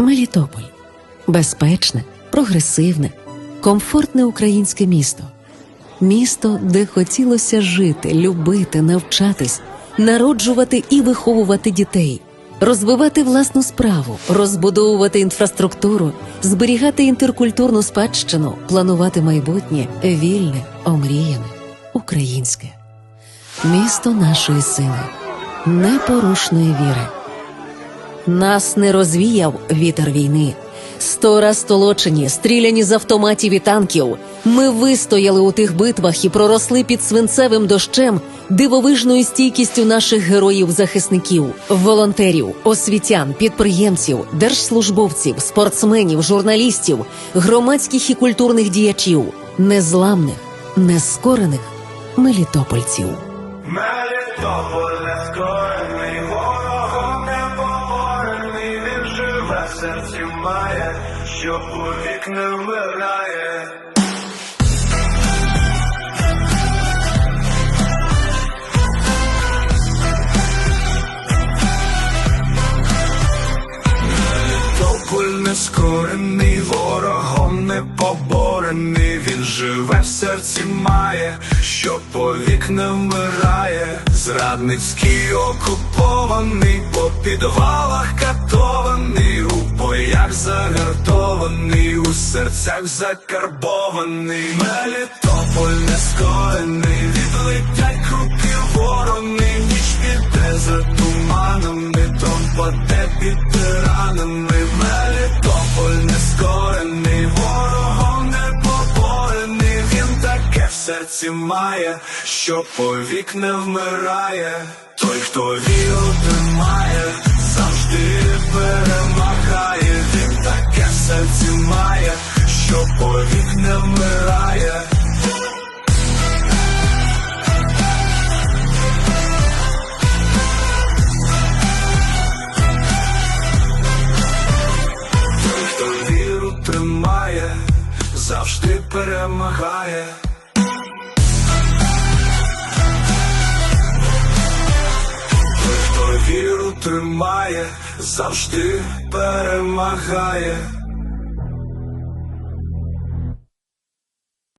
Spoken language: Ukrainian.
Мелітополь безпечне, прогресивне, комфортне українське місто. Місто, де хотілося жити, любити, навчатись, народжувати і виховувати дітей, розвивати власну справу, розбудовувати інфраструктуру, зберігати інтеркультурну спадщину, планувати майбутнє вільне, омріяне, українське. Місто нашої сили, непорушної віри. Нас не розвіяв вітер війни. Сто раз толочені, стріляні з автоматів і танків. Ми вистояли у тих битвах і проросли під свинцевим дощем дивовижною стійкістю наших героїв-захисників, волонтерів, освітян, підприємців, держслужбовців, спортсменів, журналістів, громадських і культурних діячів, незламних, нескорених мелітопольців. Мелітополь нескорений, серці має, що повік не вмирає. Мелітополь нескорений, ворогом не поборений, він живе в серці має, що повік не вмирає, зрадницький окупований, по підвалах серцях закарбований, Мелітополь нескорений, відлетять круки ворони, ніч піде за туманами, дом паде під тиранами, Мелітополь нескорений, ворогом не поборений, він таке в серці має, що повік не вмирає, той, хто віру тримає, серці має, що повік не вмирає. Той, хто віру тримає, завжди перемагає. Той, хто віру тримає, завжди перемагає.